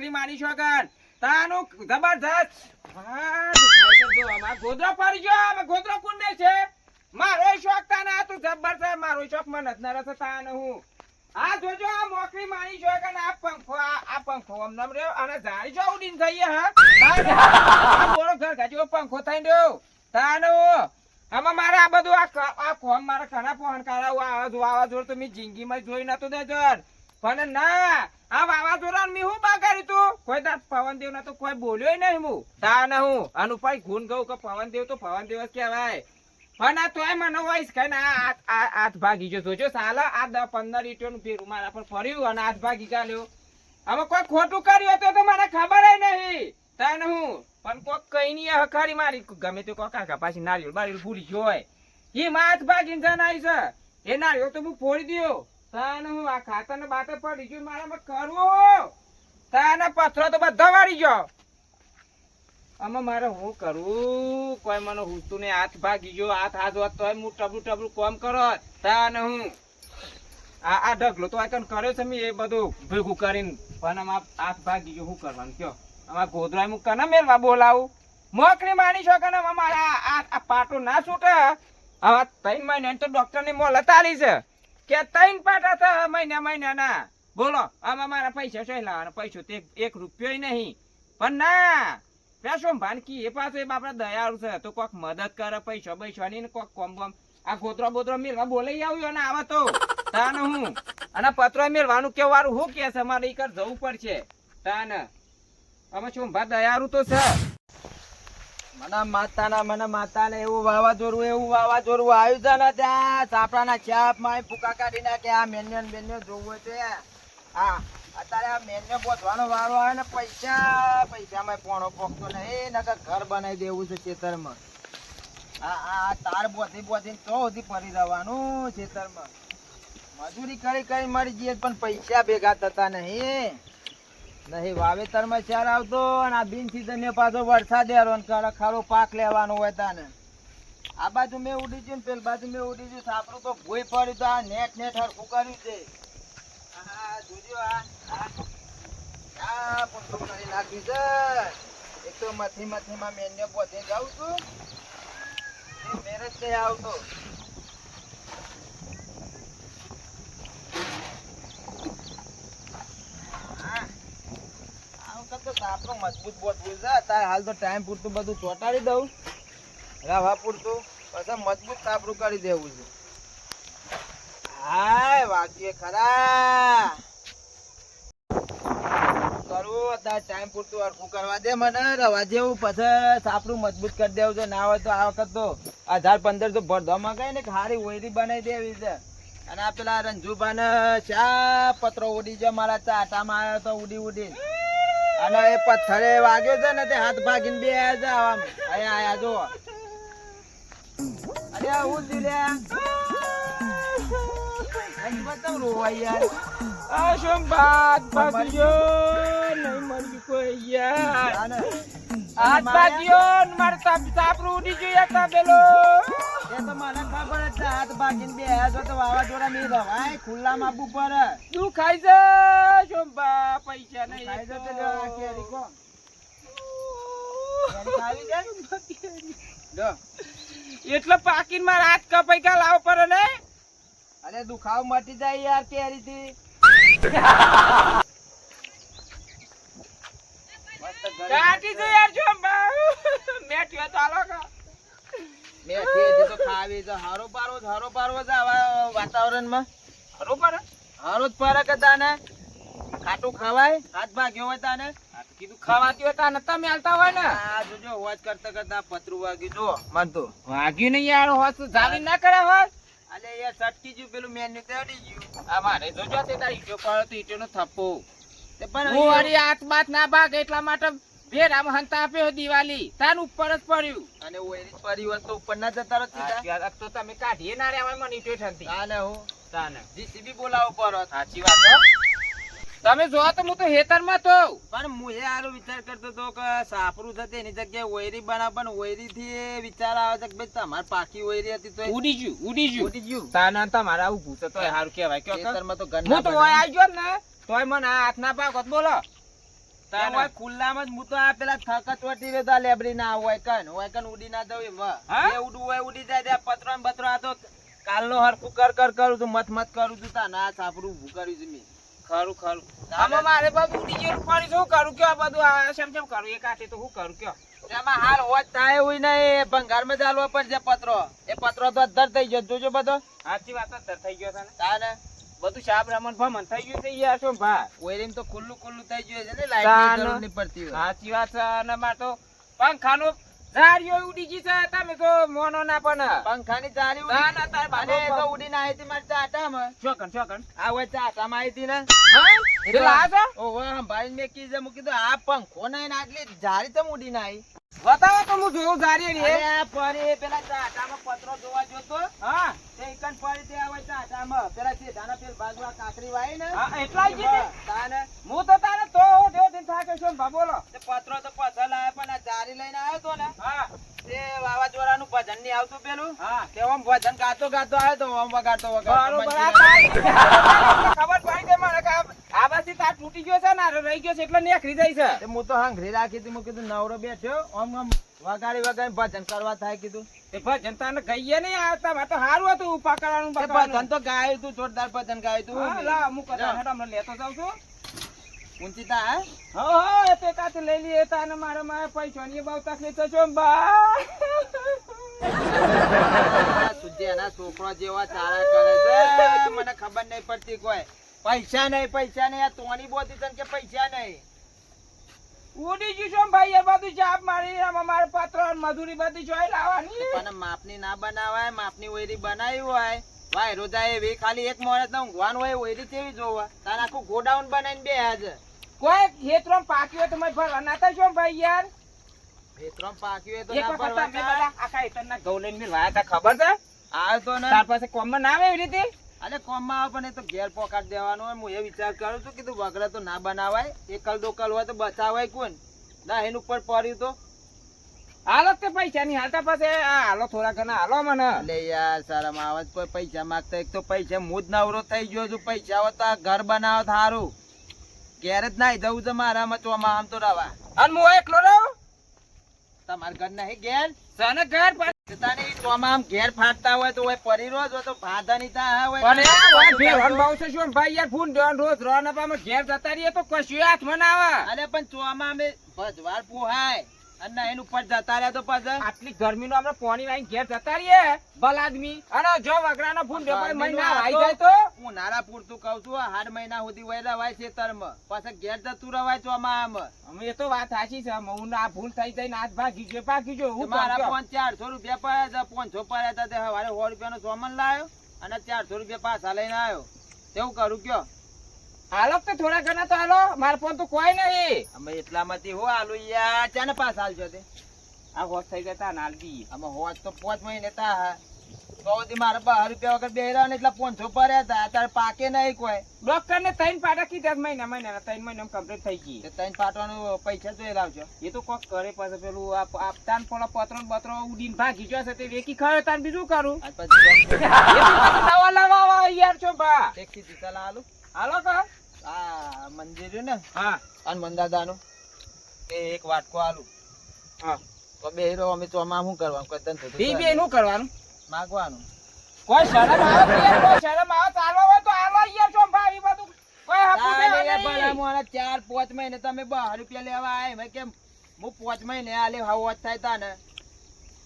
પત્રો મારી છો મારી તાનું જબરજસ્ત ગોદરો પડી ગયો, આમાં ગોદરો કુંડે છે. મારો શોખ તાને તું જબરજસ્ત, મારો શોખ મને જ નરસ તાન હું. આ જોજો, આ મોકરી મારી જો કે આ પંખો આ પંખો આમ નામ રહ્યો. અને જાળી જો ઉડીને થઈએ હા? બોલો ઘર ગાજો પંખો થઈ રહ્યો. તાનો આમાં મારે આ બધું આ આ કોમ મારા ઘણા ફોન કરાવું આ જો જોર તો મેં જિંદગીમાં જોઈ નતું દેજર પણ ના, આ વાવાઝોડા મેં હું બગાડ્યું તું? કોઈ તાર પવનદેવ ના તો કોઈ બોલ્યો નહીં હું. તાને હું, આનું પાઈ ગુણ ગયું કે પવનદેવ તો પવનદેવ જ કહેવાય. પણ આ તોય મને વોઇસ કઈ ના, આ- હાથ ભાગી ગયો. જોજો સાલા, આ દસ પંદર ઈંટોનું ફેરું મારા પર ફર્યું અને હાથ ભાગી ચાલ્યો હવે કોઈ ખોટું કર્યું હતું તો મને ખબર નહીં. તને હું, પણ કોક કઈ નહીં હખારી મારી. ગમે તે કોક કાકા પાછી નારિયેળ બારિયેળ ભૂલી ગયો હોય. એ માથ ભાગીને જનાઈ છે. એ નારિયેળ તો હું ફોડી દ્યો. તને હું આ ખાતર ને બાતર પડી ગયું, મારામાં કરવું તાને પથરો તો બધા વાળી ગયો. આમાં મારે હું કરું? કોઈ મને હુતું ને હાથ ભાગી ગયો, હાથ હાથ હોત તોય હું ટબલું ટબલું કોમ કરો તાને હું. આ આ ઢગલો તો આકન કર્યો છે મેં એ બધું ભેગું કરીને. પણ આમાં હાથ ભાગી ગયો શું કરવાનું કયો? આમાં ગોધરા હું કને મેળવા બોલાવું? મોકરી માની છો કે મારા આ પાટો ના છૂટે. હવે ત્રણ મહિને તો ડોક્ટરની મોલત આલી છે. કે ત્રણ પાટા છે મહિના મહિનાના. બોલો, આમાં મારા પૈસા શું લાવવાના? પૈસો તે એક રૂપિયો નહીં. પણ ના પેશો ભાનકી, એ પાછો એ દયાળુ છે. તો કોક મદદ કરે, પૈસા પૈસાની ને કોક કોમ કોમ આ ગોતરો બોતરો મેળવા બોલાઈ આવ્યો ને આવા તો. તાન હું. અને પત્રો મેળવાનું કેવું વારું હું કે છે? મારે એ કર જવું પડશે. તાન. અમે શું, ભા દયાળુ તો છે? મને માતાના, મને માતાને એવું વાવાઝોડું એવું વાવાઝોડું આવ્યું છે ને ત્યાં સાપડાના માં ફૂકા કાઢી નાખે. આ મેન્યો ને બેન્યો જોવું છે. હા, અત્યારે આ મેન્યો બોધવાનો વારો આવે ને પૈસા, પૈસામાં પોણો પોકતો નહીં, નકર ઘર બનાવી દેવું છે ખેતરમાં. આ આ તાર બોધી બોધી તો સુધી પડી રહેવાનું ખેતરમાં. મજૂરી કરી કરી મળી જઈએ પણ પૈસા ભેગા થતા નહીં. નહીં, વાવેતરમાં ચાર આવતો અને આ બિન સીઝન પાછો વરસાદ એરો અને ખારો પાક લેવાનો હોય તાને. આ બાજુ મેં ઉડી ગયું ને, પેલી બાજુ મેં ઉડી ગયું, સાપડું તો ભૂઈ પડ્યું તો આ નેટ નેટ હરખું કર્યું છે. હા જોજો આ આ કરી નાખ્યું છે? એક તો મથી મથીમાં મેન્યુ પોતે જાઉં છું. મેરેજ નહીં આવતો હા આ વખત તો સાપડો મજબૂત બોટ છે. અત્યારે હાલ તો ટાઈમ પૂરતું બધું ચોંટાડી દઉં. રવા પૂરતું. પછી મજબૂત સાપડું કરી દેવું છે. હાય, વાગ્યે ખરા. પછી સાપડું મજબૂત કરી દેવું છે. ના હોય તો આ વખત તો હજાર પંદરસો ભરધોમાં ગઈ ને હારી ઓયરી બનાવી દેવી છે. અને આ પેલા રંજુભાને ચા પત્રો ઉડી જાય મારા ચાટામાં આવ્યો તો ઉડી ઉડી અને એ પથ્થરે વાગ્યો છે ને તે હાથ ભાગીને બે આયા છે આવામાં. આયા આયા જો અરે હું દિલે બતાવ રોવાય યાર. આ શું બાદ ભાગી નહીં મરી કોઈ યાર. હાથ ભાગ્યો મારે સાપ- સાપરું ઉડી ગયું તબેલો એ તો મને ખબર જ છે હાથ ભાગીને બે છો તો વાવાઝોડા નહીં રવાય. ખુલ્લામાં આપવું પડે તું ખાઈ પૈસા નહીં તો. જો કેરી કો. એટલે પાકીનમાં રાત કપાઈ કા લાવ પડે ને? અરે દુખાવ મટી જાય યાર કેરી થી કાટી ઘરે યાર બા. મેઠ્યો તો હાલો કા. મેથી તો ખાવી છે. હારો પારો હારો પારો છે આવા વાતાવરણમાં. બરોબર હારો જ પારે કે તાને? ખાટું ખવાય હાથ ભાગ્યો હોય તાને? આ તો કીધું ખાવાતી હોય તાને તમે હાલતા હોય ને. આ જોજો હોજ કરતા કરતા પતરું વાગ્યું. જો મન તો. વાગ્યું નહીં યાર તો જાવી ના કરે હોય અલે યાર સટકી ગયું પેલું મેન્યુ તે ગયું. આ મારે જોજો તે તારી ઈટો પડ્યો તો ઈટોનો થપ્પો. તે પણ હું હાથ બાથ ના ભાગ એટલા માટે ભેરામ હંતા આપ્યો દિવાળી. તાન ઉપર જ પડ્યું. અને ઓયરી હોત તો ઉપર ના જતા રહો સીધા. તો તમે કાઢીએ ના રહ્યા મને ઈટો ઠંડી. તાને હું તાને. જીસીબી બોલાવો પર સાચી વાત હો. તમે જો તો હું તો હેતરમાં તો પણ હું એ આરો વિચાર કરતો હતો કે સાપરું થતે એની જગ્યાએ ઓયરી બનાવ પણ ઓયરી થી વિચાર આવે છે કે ભાઈ તમાર પાકી ઓયરી હતી તો ઉડી ગયું ઉડી ગયું ઉડી ગયું તાના તમારા ઉભું તો સારું કહેવાય. કે હેતરમાં તો ઘર હું તો ઓય આવી ગયો ને તોય મને હાથ ના પાકત બોલો. તાના. ખુલ્લામાં જ હું તો આ પેલા થકત વટી રહ્યો તો ના હોય કન. ઉડી ના દઉં એમ હા? ઉડવું હોય ઉડી જાય ત્યાં પત્રો ને બત્રો. આ તો કાલનો હરખું કર કર કરું છું મત મત કરું છું. તા ના સાપરું ઊભું કર્યું છે મેં. ખરું ખરું. આમાં મારે બધું ઉડી ગયું પાણી શું કરું? કયો આ બધું આ શેમ શેમ કરું? એક હાથે તો શું કરું? કયો? એમાં હાલ હોત થાય હોય ને એ ભંગારમાં જ હાલવો પડશે પત્રો. એ પત્રો તો અધર થઈ ગયો. જોજો બધો. સાચી વાત અધર થઈ ગયો છે ને. તાને? બધું શાપ રમણ ભમણ થઈ ગયું છે યાર શું ભા ઓયરીમ તો ખુલ્લું ખુલ્લું થઈ ગયું છે ને લાઈટ. જરૂર નહીં પડતી હોય. સાચી વાત છે અને માર તો પંખાનું ઝાડિયો ઉડી ગઈ છે તમે તો મોનો ના પણ. પંખાની ચાલી ના ના તાર અને તો ઉડી ના આવી મારી ચાટામાં. ચોકન ચોકન આ હોય ચાટામાં આવી હતી ને. હા? એટલે આ છે? ઓહો સંભાળીને મેં કીધું મૂકી દો આ પંખો નહીં ને આટલી જારી તો ઉડી ના આવી બતાવો તો હું જોઉં ઝાડી રે અરે પરી પેલા ચાટામાં પત્રો જોવા જોતો હા. તે એકન પડી તે આવે ચાટામાં પેલા સીધાના પેલ બાજુ કાકરી વાય ને. હા એટલા જ ને તાને. હું તો તારે તો દેવ દિન થાકે છો ભા બોલો. તે પત્રો તો પસલ આવે પણ આ જારી લઈને આવ્યો તો ને. હા. તે વાવાઝોડાનું ભજનની આવતું પેલું? હા. તે ઓમ ભજન ગાતો ગાતો આવ્યો તો ઓમ વગાડતો વગાડતો ખબર પડી કે મને કે આ- આ તાર તૂટી ગયો છે ને રહી ગયો છે એટલે નેખરી જાય છે. હું તો હાંગરી રાખી હતી મેં કીધું નવરો બેઠો આમ આમ વગાડી વગાડી ભજન કરવા થાય કીધું. તે ભજન તને ગઈએ નહીં આવતા માં તો સારું હતું પકડવાનું તે ભજન તો ગાયું હતું જોરદાર ભજન ગાયું હતું લા, હમણાં લેતો જાઉં છું. ઊંચી હે? હો હો એ તો કાંથી લઈ લઈએ તાને મારે મારે બહુ તકલીફ બા. આ સુજ્યાના છોકરો જેવા ચારા કરે છે મને ખબર નહીં પડતી કોઈ. પૈસા નહીં પૈસા નહીં. આ તોની બોતી તને કે પૈસા નહીં. ઉડી ગયું છો ભાઈ એ બધું ચાપ મારી આમાં મારે પત્ર મજૂરી બધી જોઈ લાવવાની. પણ માપની ના બનાવાય માપની ઓયરી બનાવી હોય. ભાઈ રોજા એવી ખાલી એક મોણસ ના ઊંઘવાનું હોય ઓયરી કેવી જોવા? તારે આખું ગોડાઉન બનાવીને બે હાજર કોઈ ખેતરો પાક્યો તો મેં ભરવા નાતા છો ભાઈ યાર. ખેતરો પાક્યો તો ના. બધા આખા હેતરના ઘઉં લઈને મેં વાયા ખબર છે? આવે તો ને. તાર પાસે કોમમાં ના આવે એવી રીતે? અરે કોમમાં આવે પણ એ તો ઘેર પોકાટ દેવાનો હોય. હું એ વિચાર કરું છું કીધું વગડે તો ના બનાવાય. એકલ દોકલ હોય તો બચાવાય કોણ? ના એનું ઉપર પડ્યું તો. હાલો તે પૈસા ની હાલતા પાસે. હાલો થોડા ઘણા. હાલો મને. અરે યાર સારા આવે કોઈ પૈસા માંગતા એક તો પૈસા. હું જ નવરો થઈ ગયો છું. પૈસા હોય તો આ ઘર બનાવો સારું ઘેર જ નાઈ જવું છે મારામાં ચોમાં આમ તો રવા. અને હું એકલો રહું? તમાર ઘર નહીં ઘેર. સને ઘર? તાને ઈ ઘેર ફાટતા હોય તો હોય પરી રોજ હોય તો ભાધાની તા હોય. પણ છે શું? ભાઈ યાર ફૂન દેવાન રોજ રો ના ઘેર જતા રહીએ તો કશું હાથમાં ના આવે. અરે પણ ચોમામે ભજવાર પુહાય. અને એનું ઉપર જતા રહ્યા તો પાછા આટલી ગરમીનો આપણે પાણી લાઈન ઘેર જતા રહીએ ભલ આદમી અને જો વગડાનો ફૂન દે મહિના આવી જાય તો? હું નારા પૂરતું કઉ છું હાડ મહિના સુધી વહી રવાય ખેતરમાં. પાછા ઘેર જતું રવાય ચોમાં આમ અમે એ તો વાત સાચી છે હું ભૂલ થઈ જાય ને હાથ ભાગી ગયો ભાગી ગયો હું મારા પાંચ ચારસો રૂપિયા પડ્યા હતા પાંચસો પડ્યા હતા તે હવારે સો રૂપિયાનો સોમન લાવ્યો અને ચારસો રૂપિયા પાછા લઈને આવ્યો. તેવું કરું કયો? હાલો તો થોડા ઘણા તો હાલો. માર ફોન તો કોઈ નહીં. અમે એટલામાંથી હો આલુ યાર. ચાને પાસ આલજો તે. આ હોત થઈ જતા નાલ દી. અમે હોત તો પાંચ મહિને તા તો મારા બાર રૂપિયા વગર બે રહ્યા એટલા પાંચસો પડ્યા હતા અત્યારે પાકે નહીં કોઈ. ડોક્ટર ને ત્રણ પાટા કીધા મહિના મહિના ત્રણ મહિના કમ્પ્લીટ થઈ ગઈ. તે ત્રણ પાટવાનું પૈસા તો એ લાવજો. એ તો કોક કરે પછી પેલું આપ- આપતાન પેલા પત્રો ને બત્રો ઉડીને ભાગી જશે તે વેકી ખાયો તાન બીજું કરું? તો દવા લાવવા યાર છો બા. ટેક્સી જીતા આલુ હાલો કા? આ મંદિર ને? હા. અને મંદાદાનું એ એક વાટકો આલુ. હા. તો બે હીરો અમે ચોમાં શું કરવાનું? કોઈ ધંધો તો બે કરે. નું કરવાનું? માગવાનું. કોઈ શરમ આવે કોઈ શરમ આવે તો આલો હોય તો આલો યાર છો ભાઈ બધું કોઈ હાપું દે. ભલા મોણા ચાર પાંચ મહિને તમે 12 રૂપિયા લેવા આય મે કેમ? હું પાંચ મહિને આલે હાવ થાય તા ને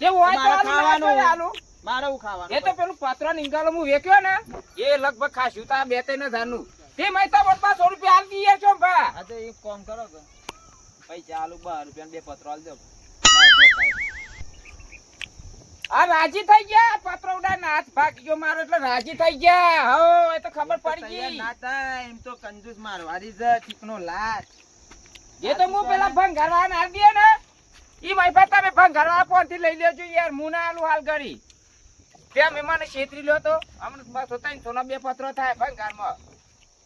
જે હોય તો તો ખાવાનું. મારે હું ખાવાનું? એ તો પેલું પાત્ર નિંગાલો હું વેક્યો ને. એ લગભગ ખાસ્યું તા બે ત્રણ હજારનું. તે મહિતા બોલ સો રૂપિયા આલ દઈએ છો ભા. હા તો એક કામ કરો કે. પૈસા આલુ બાર રૂપિયા બે પત્રો આલ દો આ રાજી થઈ ગયા? પત્રો ઉડા નાથ ભાગ ગયો મારો એટલે રાજી થઈ ગયા. હો એ તો ખબર પડી ગઈ. ના એમ તો કંજૂસ મારવાડી જ ચીકનો લાટ એ તો હું પેલા ભંગારવા ના દે ને. ઈ મારી પાસે તમે ભંગારવા પોનથી લઈ લેજો યાર હું ના આલું હાલ કરી ત્યાં મેં મને છેતરી લ્યો તો. હમણાં બસ હતા સોના બે પત્રો થાય ભંગારમાં.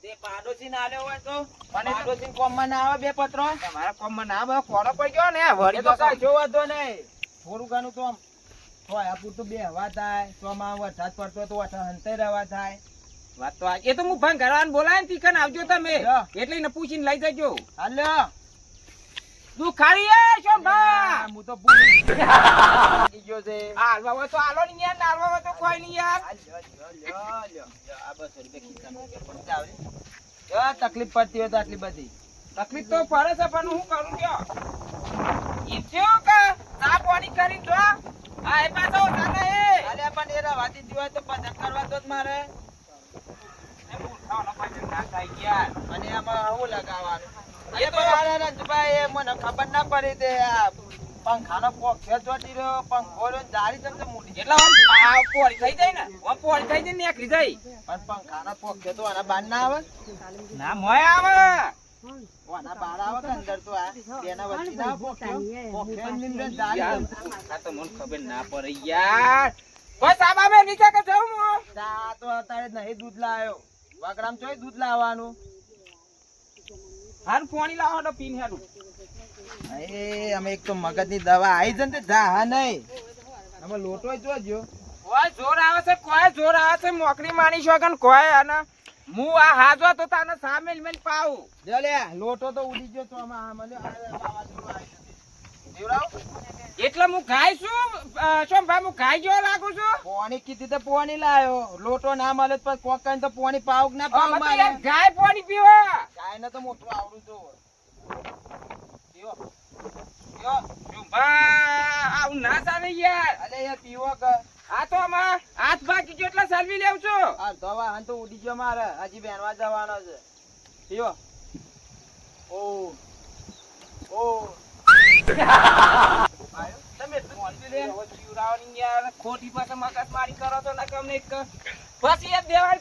તે પાડોશીને આલ્યો હોય તો? મને કોમમાં ના આવે બે પત્રો? તમારા કોમમાં ના આવે કોનો પડી ગયો ને? વળી તો તો જોવા તો નહીં. થોડું ઘણું તો આમ. થોડા પૂરતું બે હવા થાય તો આમાં વરસાદ પડતો તો વરસાદ હંતાઈ રહેવા થાય. વાત તો એ તો હું ભંગ કરવાનું બોલાય ને તીકન આવજો તમે. એટલે એને પૂછીને લઈ જજો. હાલો તું ખાલી એ શોભા. હું તો ભૂલી ગયો છે. હાલવા હોય તો હાલો ને યાર નાલવા હોય તો કોઈ નહીં યાર. આ બસો રૂપિયા તકલીફ પડતી હોય તો આટલી બધી. તકલીફ તો પડે છે પણ હું કરું કયો? ઈ કે ચા પાણી કરીને જો. આ એ પાછો સાને એ. અલ્યા પણ એ રવાતી જ હોય તો પસંદ કરવા તો જ મારે. પાછળ થાય યાર અને આમાં હું લગાવવાનું? એ તો- તો રંજભાઈ મને ખબર ના પડી તે આ પંખાનો પોખ્યો ચોટી રહ્યો પંખો રહ્યો ને જાળી મોટી એટલે આમ પોળી થઈ જાય ને? આમ પોળી થઈ જાય ને નીકળી જાય. પણ પંખાનો પોખ્યો તો આના બાર ના આવે? ના મોય આવે. આના બાર આવે કે અંદર તો આ બેના વચ્ચે ના આવે પોખ્યો? પોખ્યો ની અંદર જાળી યાર ચમચમ. આ તો મને ખબર ના પડે યાર. બસ સાબા નીચે કે જાઉં હું? તો અત્યારે નહીં દૂધ લાવ્યો. વાગડામ ચોય દૂધ લાવવાનું? હારું પાણી લાવો તો પીને હારું. એ અમે એક તો મગજની દવા આવી છે ને તે જા હા નહીં. અમે લોટો જોજો કોઈ જોર આવે છે કોઈ જોર આવે છે મોકરી માણી છો કન કોઈ અને હું આ હાજો તો તાને સામેલ મેલ પાઉ જો લે લોટો તો ઉડી ગયો તો આમાં આ મને આ વાવાઝોડું આવી જશે. દેવરાવ? એટલે હું ખાઈ છું શું ભાઈ હું ખાઈ જેવો લાગુ છું? પોણી કીધી તો પોણી લાયો. લોટો ના મળે તો કોક કઈ તો પોણી પાવ ના પાવ મારે. ગાય પોણી પીવો. ગાય ને તો મોટું આવડું તો પીવો. પીવો. આવું ના ચાલે યાર. અરે યાર પીવો કે. આ તો આમાં હાથ બાકી ગયો એટલે સર્વી લેવું છું. આ દવા હાન તો ઉડી ગયો મારે. હજી બેનવા જવાનો છે. પીવો. ઓ. ઓ. મગજમારી કરો તો ના પછી એ દેવાય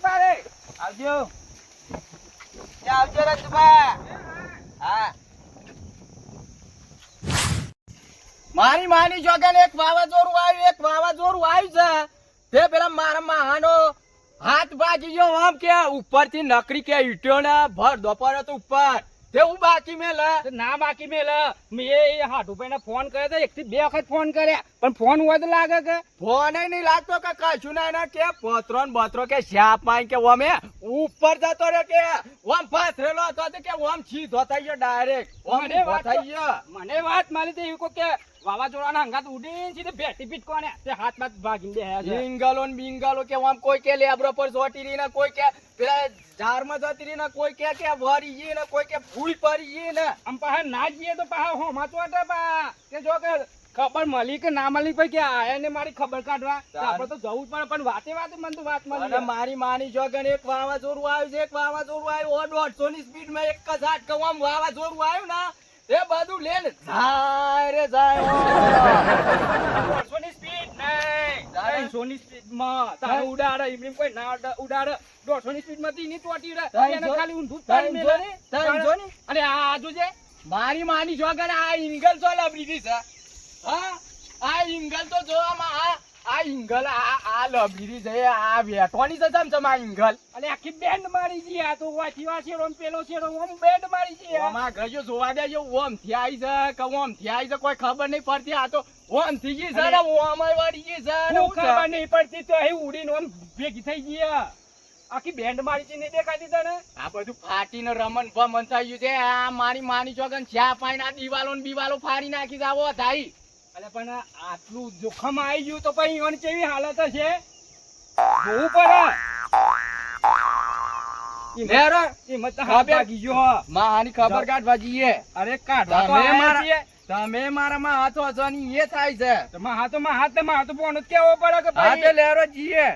મારી માની જોગન એક વાવાઝોડું આવ્યું, એક વાવાઝોડું આવ્યું છે. તે પેલા મારા માનો હાથ ભાગી ગયો આમ કે ઉપરથી નકરી કે ઈટ્યો ને ભર દોપર હતો ઉપર. તે હું બાકી મેલે. ના બાકી મેલ. મેં હાટુભાઈ ને ફોન કર્યો તો એક થી બે વખત ફોન કર્યા. પણ ફોન હોય તો લાગે કે? ફોન નહીં લાગતો કે કશું ના એના કે પત્રો ને બત્રો કે શાપમાં કે ઓમે ઉપર જતો રહ્યો કે ઓમ પાથરેલો હતો કે ઓમ સીધો થઈ ગયો ડાયરેક્ટ. ઓમ મને વાત થઈ ગયો. મને વાત મારી તો એવું કે વાવાઝોડાના હંગાત ઉડીને સીધે ભેટી પીટ કોને તે હાથમાં જ ભાગી દે બિંગાલો બિંગલો ને બિંગલો કે આમ કોઈ કે લેબરો પર ચોટી રહી ને કોઈ કે પેલા ઝાડમાં જતી રહી ને કોઈ કે કે વરી ગઈ ને કોઈ કે ફૂલ પડી ગઈ ને. આમ પાહા ના જઈએ તો પાહા હોમાં ચોટે પા કે જો કે ખબર મળી કે ના મળી પછી કે આયા ને મારી ખબર કાઢવા. આપડે આપણે તો જવું જ પડે પણ વાતે વાતે મને તો વાત મળી મારી માની જોગન એક વાવાઝોડું આવ્યું છે એક વાવાઝોડું આવ્યું. દોઢસો ની સ્પીડમાં એક જ હાથ કહું આમ વાવાઝોડું આવ્યું ને એ બાજુ લે ને જાય રે જાય સોની સ્પીડ નહીં તારે? સ્પીડ સ્પીડમાં તારે ઉડાડે એમની કોઈ ના ઉડા- ઉડાડે દોઢસોની સ્પીડમાં તો એની ની રહે ત્રણસો? એને ખાલી હું જ પાડી ત્રણસો મેલે. ની? જો ને અને આ આજુ છે મારી માની જોગન આ ઇંગલ તો લબડી છે હા આ ઇંગલ તો જોવામાં આ આ ઇંગલ આ આ લભીરી છે આ વેટવાની છે ચમ ચમ આ ઇંગલ? અને આખી બેન્ડ મારી છે આ તો વાથી વા શેરો ને પેલો શેરો ઓમ બેન્ડ મારી છે. આમાં ગયો જોવા દેજો ઓમથી આઈ છે કે ઓમથી આઈ છે કોઈ ખબર નહીં પડતી આ તો ઓમથી ગઈ છે ને ઓમ વાળી ગઈ છે ને છે? ખબર નહીં પડતી તો અહીં ઉડીને ઓમ ભેગી થઈ ગઈ આખી બેન્ડ મારી છે નહીં દેખાતી તને આ બધું ફાટીને રમન ભમન થઈ ગયું છે આ મારી માની ચોગન ચા પાણી આ દિવાલો ને દિવાલો ફાડી નાખી જાવો થાય અલે પણ આટલું જોખમ આવી ગયું તો પછી ઈવન કેવી હાલત છે જોવું પડે. તમે મારા-. મારામાં હાથો હચવાની એ થાય છે. માં હાથો માં હાથમાં હાથો કેવો પડે કે લેરો જઈએ.